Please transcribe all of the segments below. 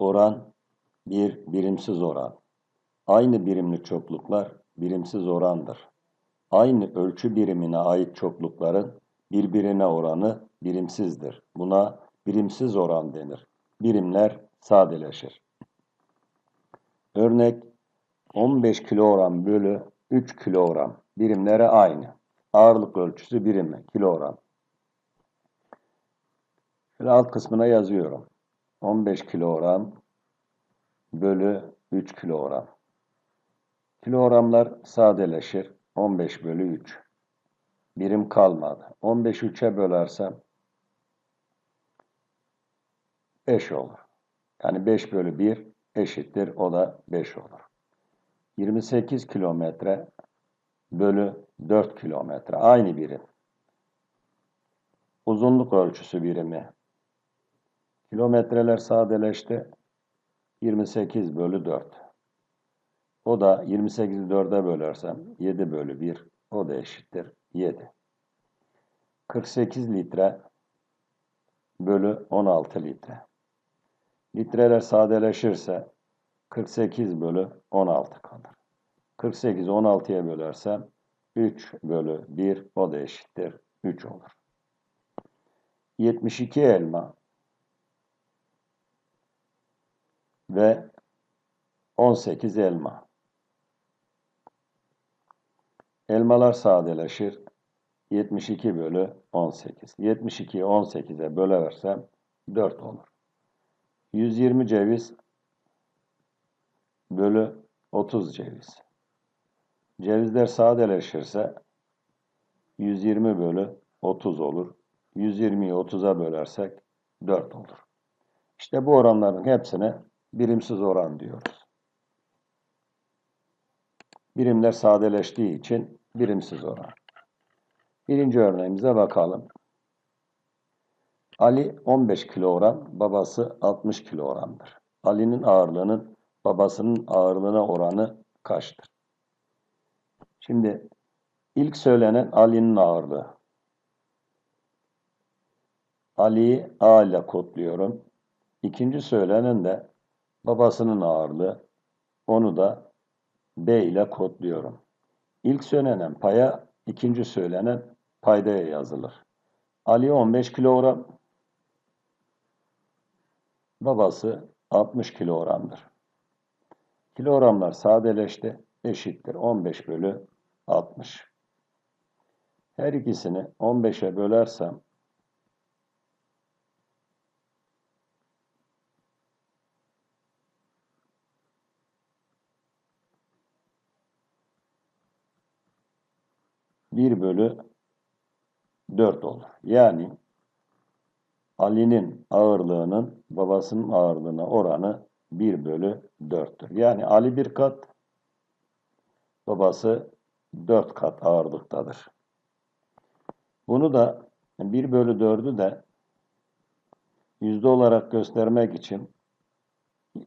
Oran bir birimsiz oran. Aynı birimli çokluklar birimsiz orandır. Aynı ölçü birimine ait çoklukların birbirine oranı birimsizdir. Buna birimsiz oran denir. Birimler sadeleşir. Örnek 15 kilogram bölü 3 kilogram. Birimleri aynı. Ağırlık ölçüsü birimi, kilogram. Şöyle alt kısmına yazıyorum. 15 kilogram bölü 3 kilogram. Kilogramlar sadeleşir. 15 bölü 3. Birim kalmadı. 15 3'e bölersem 5 olur. Yani 5 bölü 1 eşittir. O da 5 olur. 28 kilometre bölü 4 kilometre. Aynı birim. Uzunluk ölçüsü birimi. Kilometreler sadeleşti. 28 bölü 4. O da 28'i 4'e bölersem 7 bölü 1. O da eşittir 7. 48 litre bölü 16 litre. Litreler sadeleşirse 48 bölü 16 kalır. 48'i 16'ya bölersem 3 bölü 1 o da eşittir 3 olur. 72 elma ve 18 elma. Elmalar sadeleşir. 72 bölü 18. 72'yi 18'e bölersem 4 olur. 120 ceviz bölü 30 ceviz. Cevizler sadeleşirse 120 bölü 30 olur. 120'yi 30'a bölersek 4 olur. İşte bu oranların hepsine birimsiz oran diyoruz. Birimler sadeleştiği için birimsiz oran. Birinci örneğimize bakalım. Ali 15 kilogram, babası 60 kilogramdır. Ali'nin ağırlığının babasının ağırlığına oranı kaçtır? Şimdi ilk söylenen Ali'nin ağırlığı. Ali'yi A ile kodluyorum. İkinci söylenen de babasının ağırlığı. Onu da B ile kodluyorum. İlk söylenen paya, ikinci söylenen paydaya yazılır. Ali 15 kilogram, babası 60 kilogramdır. Kilogramlar sadeleşti, eşittir 15 bölü 60. Her ikisini 15'e bölersem bir bölü 4 olur. Yani Ali'nin ağırlığının babasının ağırlığına oranı 1 bölü 4'tür. Yani Ali bir kat, babası 4 kat ağırlıktadır. Bunu da 1 bölü 4'ü de yüzde olarak göstermek için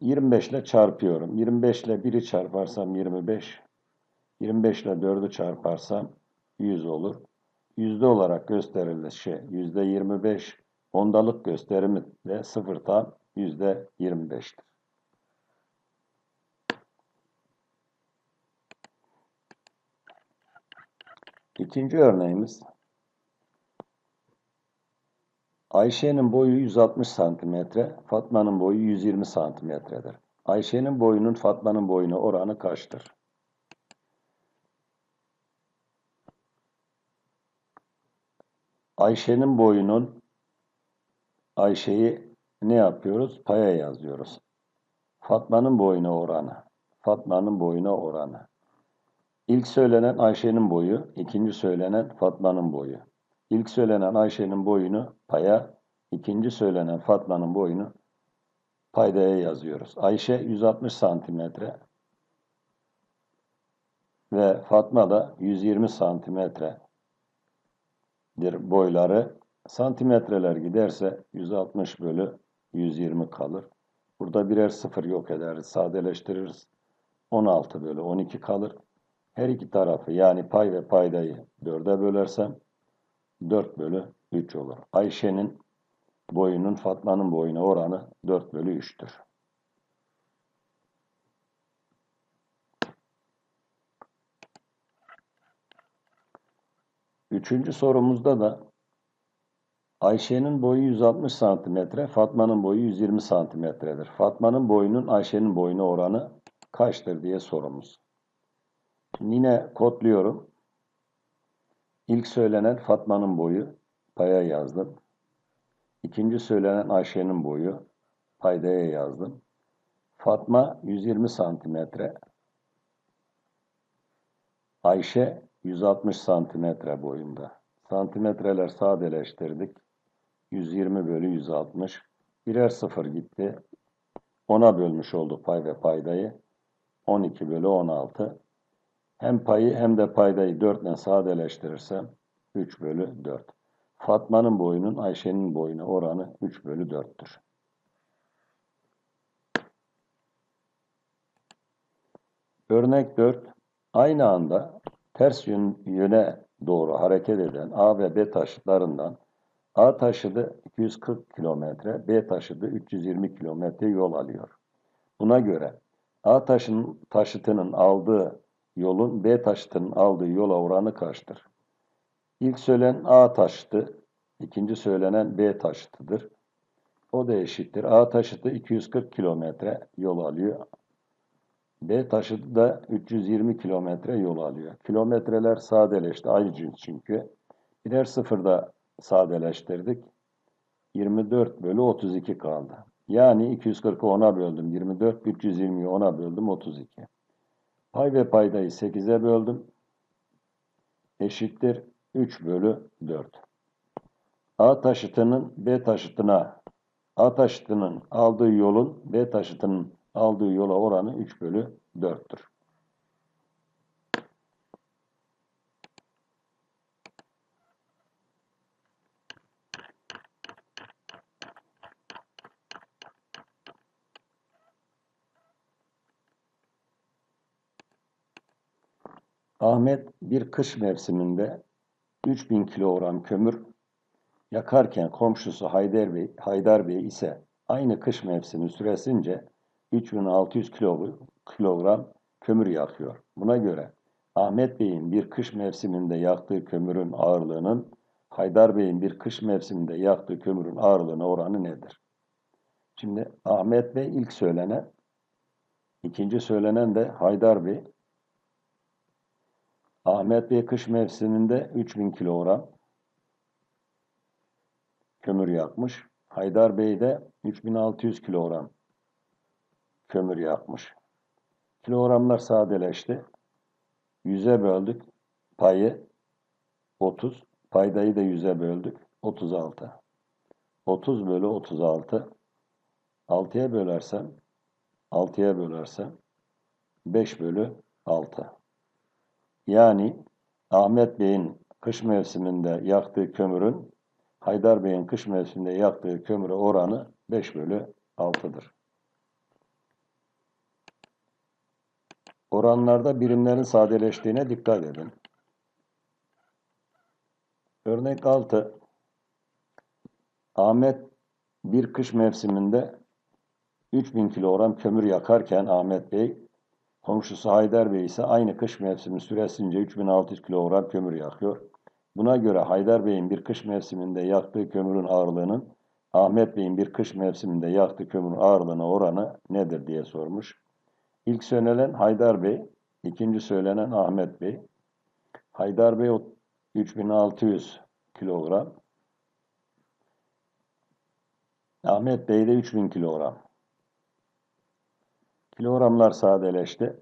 25 ile çarpıyorum. 25 ile 1'i çarparsam 25, 25 ile 4'ü çarparsam 100 olur. Yüzde olarak gösterilir şey yüzde 25 ondalık gösterimi de sıfırdan yüzde 25'tir. İkinci örneğimiz Ayşe'nin boyu 160 santimetre, Fatma'nın boyu 120 santimetredir. Ayşe'nin boyunun Fatma'nın boyuna oranı kaçtır? Ayşe'nin boyunun Ayşe'yi ne yapıyoruz? Paya yazıyoruz. Fatma'nın boyuna oranı. Fatma'nın boyuna oranı. İlk söylenen Ayşe'nin boyu, ikinci söylenen Fatma'nın boyu. İlk söylenen Ayşe'nin boyunu paya, ikinci söylenen Fatma'nın boyunu paydaya yazıyoruz. Ayşe 160 santimetre ve Fatma da 120 santimetre boyları. Santimetreler giderse 160 bölü 120 kalır. Burada birer sıfır yok ederiz, sadeleştiririz. 16 bölü 12 kalır. Her iki tarafı yani pay ve paydayı 4'e bölersem 4 bölü 3 olur. Ayşe'nin boyunun Fatma'nın boyuna oranı 4 bölü 3'tür. Üçüncü sorumuzda da Ayşe'nin boyu 160 santimetre, Fatma'nın boyu 120 santimetredir. Fatma'nın boyunun Ayşe'nin boyuna oranı kaçtır diye sorumuz. Şimdi yine kodluyorum. İlk söylenen Fatma'nın boyu paya yazdım. İkinci söylenen Ayşe'nin boyu paydaya yazdım. Fatma 120 santimetre. Ayşe 160 santimetre boyunda. Santimetreler sadeleştirdik. 120 bölü 160. Birer sıfır gitti. 10'a bölmüş olduk pay ve paydayı. 12 bölü 16. Hem payı hem de paydayı 4 ile sadeleştirirsem 3 bölü 4. Fatma'nın boyunun Ayşe'nin boyuna oranı 3 bölü 4'tür. Örnek 4. Aynı anda ters yön, yöne doğru hareket eden A ve B taşıtlarından A taşıdı 240 kilometre, B taşıdı 320 kilometre yol alıyor. Buna göre A taşın, taşıtının aldığı yolun B taşıtının aldığı yola oranı kaçtır? İlk söylenen A taşıtı, ikinci söylenen B taşıtıdır. O da eşittir. A taşıtı 240 kilometre yol alıyor. B taşıtı da 320 kilometre yol alıyor. Kilometreler sadeleşti. Aynı cins çünkü. Birer sıfırda sadeleştirdik. 24 bölü 32 kaldı. Yani 240'ı 10'a böldüm. 24, 320'yi 10'a böldüm. 32. Pay ve paydayı 8'e böldüm. Eşittir 3 bölü 4. A taşıtının B taşıtına A taşıtının aldığı yolun B taşıtının aldığı yola oranı 3 bölü 4'tür. Ahmet bir kış mevsiminde 3000 kilogram kömür yakarken komşusu Haydar Bey, Haydar Bey ise aynı kış mevsimi süresince 3600 kilo, kilogram kömür yakıyor. Buna göre Ahmet Bey'in bir kış mevsiminde yaktığı kömürün ağırlığının Haydar Bey'in bir kış mevsiminde yaktığı kömürün ağırlığına oranı nedir? Şimdi Ahmet Bey ilk söylenen, ikinci söylenen de Haydar Bey. Ahmet Bey kış mevsiminde 3000 kilogram kömür yakmış. Haydar Bey de 3600 kilogram kömür yakmış. Kilogramlar sadeleşti. 100'e böldük. Payı 30. Paydayı da 100'e böldük. 36. 30 bölü 36. 6'ya bölersem 6'ya bölersem 5 bölü 6. Yani Ahmet Bey'in kış mevsiminde yaktığı kömürün Haydar Bey'in kış mevsiminde yaktığı kömüre oranı 5 bölü 6'dır. Oranlarda birimlerin sadeleştiğine dikkat edin. Örnek 6. Ahmet bir kış mevsiminde 3000 kilogram kömür yakarken Ahmet Bey, komşusu Haydar Bey ise aynı kış mevsimi süresince 3600 kilogram kömür yakıyor. Buna göre Haydar Bey'in bir kış mevsiminde yaktığı kömürün ağırlığının Ahmet Bey'in bir kış mevsiminde yaktığı kömürün ağırlığına oranı nedir diye sormuş. İlk söylenen Haydar Bey, ikinci söylenen Ahmet Bey. Haydar Bey 3600 kilogram. Ahmet Bey de 3000 kilogram. Kilogramlar sadeleşti.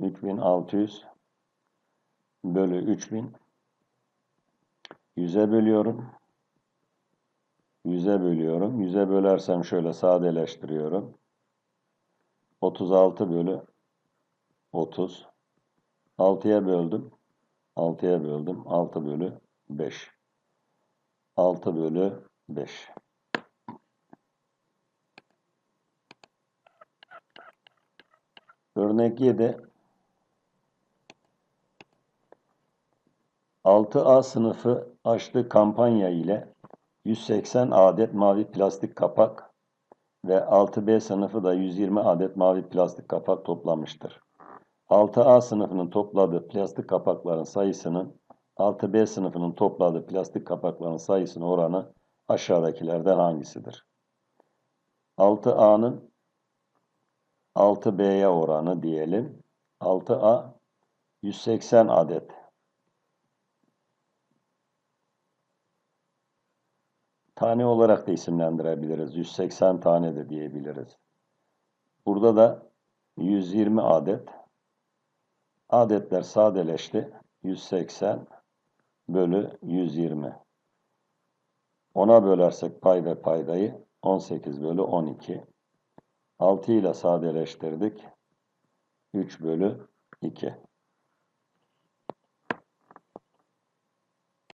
3600 bölü 3000 100'e bölüyorum. 100'e bölüyorum. 100'e bölersem şöyle sadeleştiriyorum. 36 bölü 30. 6'ya böldüm. 6'ya böldüm. 6 bölü 5. 6 bölü 5. Örnek 7. 6A sınıfı açtığı kampanya ile 180 adet mavi plastik kapak ve 6B sınıfı da 120 adet mavi plastik kapak toplamıştır. 6A sınıfının topladığı plastik kapakların sayısının 6B sınıfının topladığı plastik kapakların sayısının oranı aşağıdakilerden hangisidir? 6A'nın 6B'ye oranı diyelim. 6A 180 adet. Tane olarak da isimlendirebiliriz. 180 tane de diyebiliriz. Burada da 120 adet. Adetler sadeleşti. 180 bölü 120. Ona bölersek pay ve paydayı 18 bölü 12. 6 ile sadeleştirdik. 3 bölü 2.